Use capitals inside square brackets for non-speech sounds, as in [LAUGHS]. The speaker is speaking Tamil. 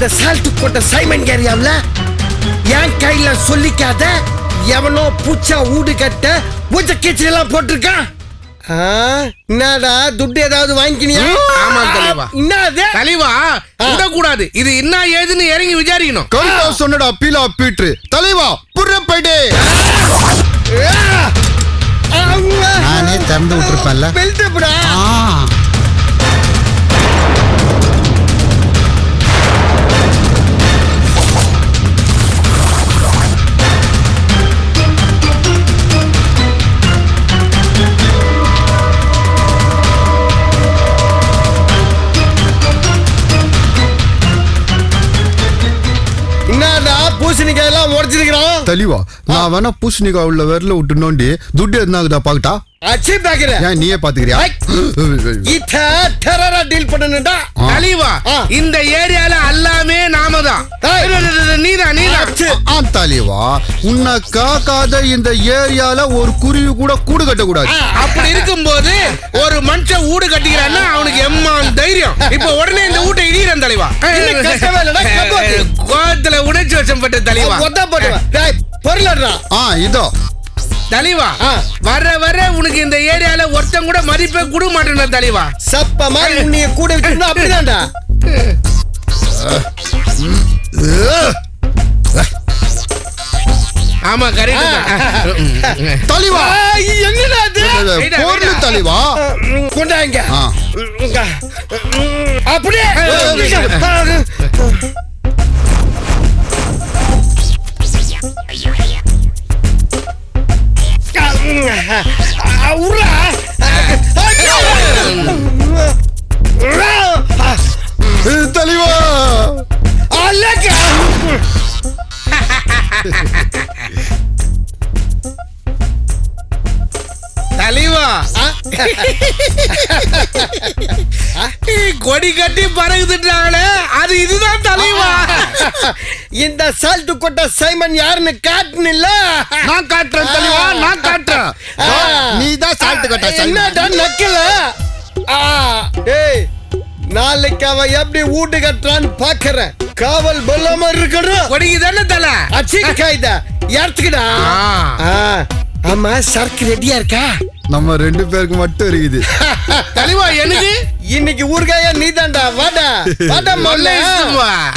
இந்த சால்ட்டு கொட்ட சைமன் ஏரியாவில் என் கையில சொல்லிக்காத எவனோ பூச்சா ஊடு கட்ட பூச்ச கீச்சலாம் போட்டிருக்கான் என்னடா துட்டு ஏதாவது வாங்கிக்கினியா? ஆமா, தலைவா. என்னது? தலைவா விடக்கூடாது. இது என்ன ஏதுன்னு இறங்கி விசாரிக்கணும். கருத்தா சொன்னடா பீலா பீட்ரு தலைவா புறப்படு நானே திறந்து விட்டுருப்பேன்ல. பெல்ட் எப்படா? என்னடா பூசணிக்காய் எல்லாம் உடச்சிருக்கிறான் தெளிவா. நான் வேணா பூசணிக்கா உள்ள விரல விட்டு நோண்டி துட்டு எதுனாகுதா பாக்கட்டா? அச்சி பாக்குறேன் ஏன் நீயே பாத்துக்கிறியா? இத டெரரா டீல் பண்ணணும்டா தலைவா ஆ. இந்த ஏரியால எல்லாமே நாம தான். நீதான் நீதான் தலைவா உன்னை காக்காத இந்த ஏரியால ஒரு குருவி கூட கூடு கட்ட கூடாது அப்படி இருக்கும்போது ஒரு மனுஷன் வீடு கட்டிக்கிறான்னா அவனுக்கு எம்மான் தைரியம். [LAUGHS] இப்ப உடனே இந்த வீட்டை இடிக்கிறேன் தலைவா. [LAUGHS] கோவத்துல உணர்ச்சி வசப்பட்ட தலைவா. ஆ இதோ. தலைவா. வர வர உனக்கு இந்த ஏரியால ஒருத்தன் கூட மதிப்பே கொடுக்க மாட்டேன் தலைவா. சப்ப மாதிரி உன்னைய கூட விட்டுனா அப்படிதான்டா. ஆமா கரெக்ட் தலைவா. என்னடா இது பொருள். தலைவா. கொண்டாங்க. அப்படியே ஆ, உர்ரா. உர்ரா. கொடி கட்டி பறகுதுட்டாங்களே அது இதுதான் தலைவா? இந்த சால்ட்டு கொட்ட சைமன் யாருன்னு காட்டுனில்ல? நான் காட்டுறேன் தலைவா நான் காட்டுறேன். நீ தான் சால்ட்டு கட்ட என்னடா நக்கல? ஏய் நாளைக்கு அவன் எப்படி வீட்டு கட்டுறான்னு பாக்குறேன். காவல் பல்லாம இருக்கணும். கொடிக்கு தானே தலை அச்சிக்காய்த. ஆ, ஆமா சரக்கு ரெடியா இருக்கா? நம்ம ரெண்டு பேருக்கு மட்டும் இருக்குது. தலைவா எனக்கு [LAUGHS] இன்னைக்கு ஊர்காயா நீதான்டா வாடா. [LAUGHS] வாடா நல்ல மொல்ல.